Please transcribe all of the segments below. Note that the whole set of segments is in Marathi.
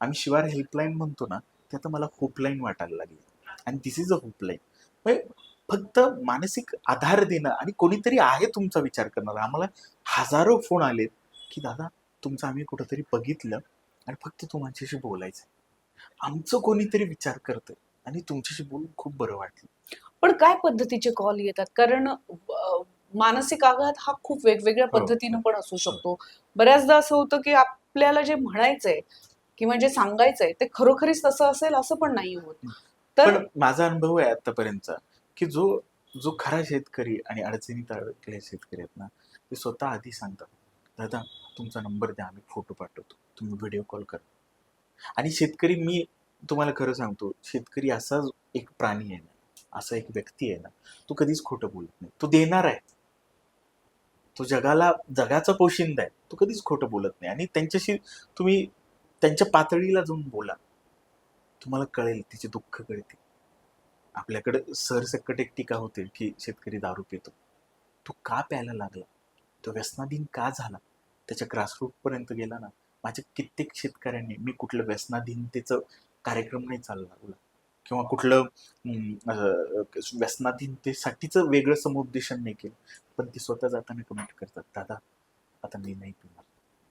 आम्ही शिवार हेल्पलाईन म्हणतो ना ते आता मला होपलाईन वाटायला लागली. आणि दिस इज अ होपलाईन फक्त मानसिक आधार देणं आणि कोणीतरी आहे तुमचा विचार करणार. आम्हाला हजारो फोन आलेत की दादा तुमचं आम्ही कुठंतरी बघितलं आणि फक्त तुमच्याशी बोलायचं आमचं कोणीतरी विचार करतं आणि तुमच्याशी बोलून खूप बरं वाटलं. पण काय पद्धतीचे कॉल येतात? कारण मानसिक आघात हा खूप वेगवेगळ्या. पद्धतीनं पण असू शकतो. बऱ्याचदा असं होतं की आपल्याला जे म्हणायचंय किंवा जे म्हणजे सांगायचंय ते खरोखरीच तसं असेल असं पण नाही होत. तर माझा अनुभव आहे आतापर्यंतचा की जो जो खरा शेतकरी आणि अडचणीत अडकलेले शेतकरी आहेत ना ते स्वतः आधी सांगतात. दादा तुमचा नंबर द्या आम्ही फोटो पाठवतो. तुम्ही व्हिडिओ कॉल करा. आणि शेतकरी मी तुम्हाला खरं सांगतो शेतकरी असा एक प्राणी आहे ना असा एक व्यक्ती आहे ना तो कधीच खोटं बोलत नाही. तो देणार आहे. तो जगाला जगाचा पोशिंदा आहे. तो कधीच खोटं बोलत नाही. आणि त्यांच्याशी तुम्ही त्यांच्या पातळीला जाऊन बोला. तुम्हाला कळेल तिचे दुःख कळते आपल्याकडे सरसकट एक टीका होते की शेतकरी दारू पितो. तो का प्यायला लागला? तो व्यसनाधीन का झाला? त्याच्या ग्रासरूटपर्यंत गेला ना? माझ्या कित्येक शेतकऱ्यांनी मी कुठलं व्यसनाधीनतेचं कार्यक्रम नाही चालला किंवा कुठलं व्यसनाधीनतेसाठीचं वेगळं समुपदेशन नाही केलं. पण ते स्वतः जाताना कमेंट करतात दादा आता मी नाही पिणार.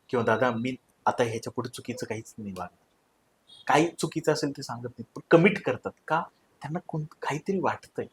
किंवा दादा मी आता ह्याच्या पुढे चुकीचं काहीच नाही वागणार. काही चुकीचं असेल ते सांगत नाही पण कमिट करतात. का? त्यांना कोण काहीतरी वाटतंय.